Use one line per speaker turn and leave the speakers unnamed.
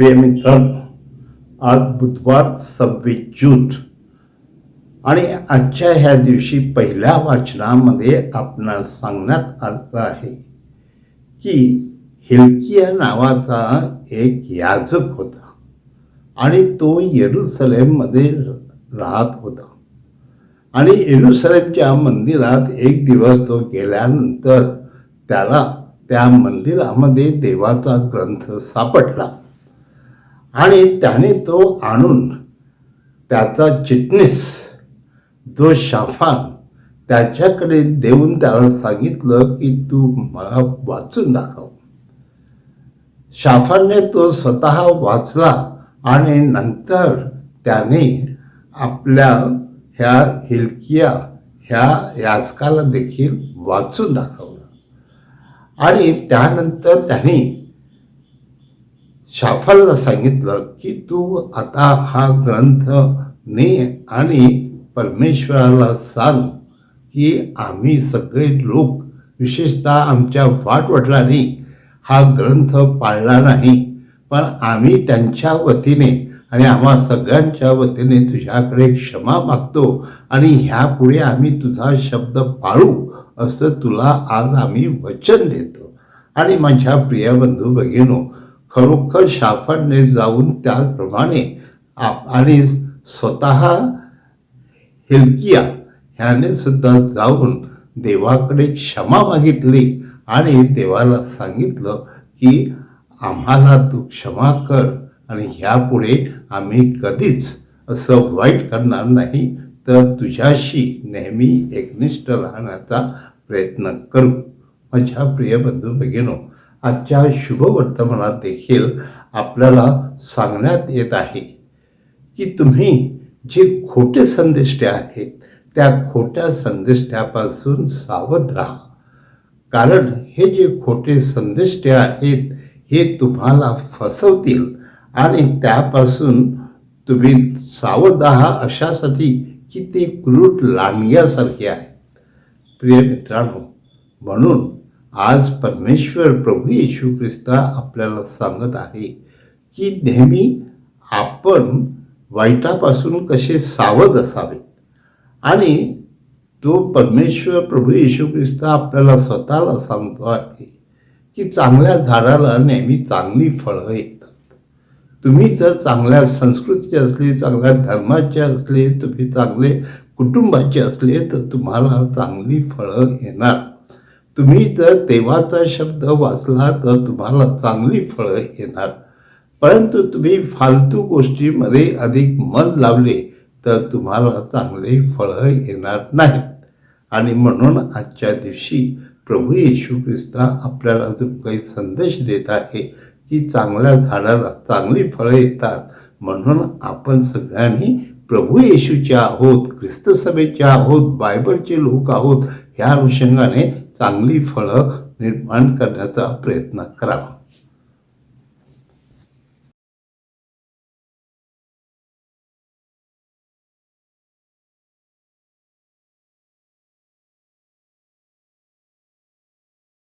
प्रिय मित्रांनो आज बुधवार सव्वीस जून. आणि आजच्या ह्या दिवशी पहिल्या वाचनामध्ये आपणास सांगण्यात आलं आहे की हिलकिया नावाचा एक याजक होता आणि तो येरुसलेममध्ये राहत होता. आणि येरुसलेमच्या मंदिरात एक दिवस तो गेल्यानंतर त्याला त्या मंदिरामध्ये देवाचा ग्रंथ सापडला. आणि त्याने तो आणून त्याचा चिटणीस जो शाफान त्याच्याकडे देऊन त्याला सांगितलं की तू मला वाचून दाखव. शाफानने तो स्वतः वाचला आणि नंतर त्याने आपल्या ह्या हिलकिया ह्या याचकाला देखील वाचून दाखवलं. आणि त्यानंतर त्यांनी शाफालला सांगितलं की तू आता हा ग्रंथ ने आणि परमेश्वराला सांग की आम्ही सगळे लोक विशेषतः आमच्या वाटवडलांनी हा ग्रंथ पाळला नाही पण आम्ही त्यांच्या वतीने आणि आम्हा सगळ्यांच्या वतीने तुझ्याकडे क्षमा मागतो आणि ह्यापुढे आम्ही तुझा शब्द पाळू असं तुला आज आम्ही वचन देतो. आणि माझ्या प्रिय बंधू भगिनो खरोखर शाफाने जाऊन त्याप्रमाणे आप आणि स्वतः हिलकिया ह्याने सुद्धा जाऊन देवाकडे क्षमा मागितली आणि देवाला सांगितलं की आम्हाला तू क्षमा कर आणि ह्यापुढे आम्ही कधीच असं वाईट करणार नाही. तर तुझ्याशी नेहमी एकनिष्ठ राहण्याचा प्रयत्न करू. माझ्या प्रिय बंधू भगिनो आजच्या शुभवर्तमानात देखील आपल्याला सांगण्यात येत आहे की तुम्ही जे खोटे संदिष्टे आहेत त्या खोट्या संदेष्ट्यापासून सावध राहा. कारण हे जे खोटे संदिष्टे आहेत हे तुम्हाला फसवतील आणि त्यापासून तुम्ही सावध आहा अशासाठी की ते क्रूट लांडग्यासारखे आहेत. प्रिय मित्रांनो म्हणून आज परमेश्वर प्रभू येशू ख्रिस्ता आपल्याला सांगत आहे की नेहमी आपण वाईटापासून कसे सावध असावे आणि तो परमेश्वर प्रभू येशू ख्रिस्त आपल्याला स्वतःला सांगतो आहे की चांगल्या झाडाला नेहमी चांगली फळं येतात. तुम्ही जर चांगल्या संस्कृतीचे असले चांगल्या धर्माचे असले तुम्ही चांगले कुटुंबाचे असले तर तुम्हाला चांगली फळं येणार. तुम्ही जर देवाचा शब्द वाचला तर तुम्हाला चांगली फळं येणार. परंतु तुम्ही फालतू गोष्टीमध्ये अधिक मन लावले तर तुम्हाला चांगले फळं येणार नाहीत. आणि म्हणून आजच्या दिवशी प्रभू येशू ख्रिस्ता आपल्याला जो काही संदेश देत आहे की चांगल्या झाडाला चांगली फळं येतात. म्हणून आपण सगळ्यांनी प्रभू येशूचे आहोत ख्रिस्त सभेचे आहोत बायबलचे लोक आहोत ह्या अनुषंगाने चांगली फळं निर्माण करण्याचा प्रयत्न करावा.